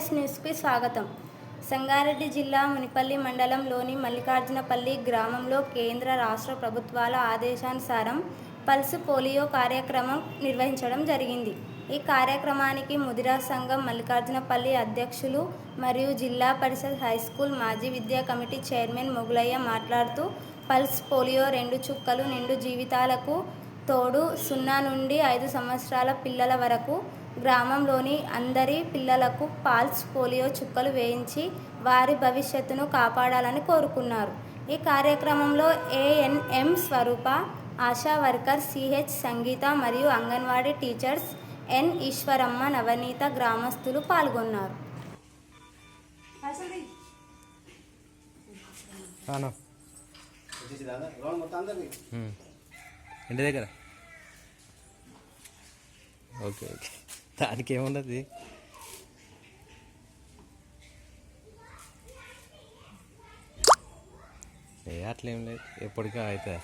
స్వాగతం. సంగారెడ్డి జిల్లా మునిపల్లి మండలంలోని మల్లికార్జునపల్లి గ్రామంలో కేంద్ర రాష్ట్ర ప్రభుత్వాల ఆదేశానుసారం పల్స్ పోలియో కార్యక్రమం నిర్వహించడం జరిగింది. ఈ కార్యక్రమానికి ముదిరా సంఘం మల్లికార్జునపల్లి అధ్యక్షులు మరియు జిల్లా పరిషత్ హైస్కూల్ మాజీ విద్యా కమిటీ చైర్మన్ మొగులయ్య మాట్లాడుతూ పల్స్ పోలియో రెండు చుక్కలు నిండు జీవితాలకు తోడు సున్నా నుండి ఐదు సంవత్సరాల పిల్లల వరకు గ్రామంలోని అందరి పిల్లలకు పాల్స్ పోలియో చుక్కలు వేయించి వారి భవిష్యత్తును కాపాడాలని కోరుకున్నారు. ఈ కార్యక్రమంలో ANM Swaroopa Asha worker CH Sangeeta మరియు అంగన్వాడీ టీచర్స్ ఎన్ ఈశ్వరమ్మ నవనీత గ్రామస్తులు పాల్గొన్నారు. ఇంటి దగ్గర. Okay okay. దానికి ఏమున్నది ఏ అట్లేం లేదు. ఎప్పటికీ అవుతుంది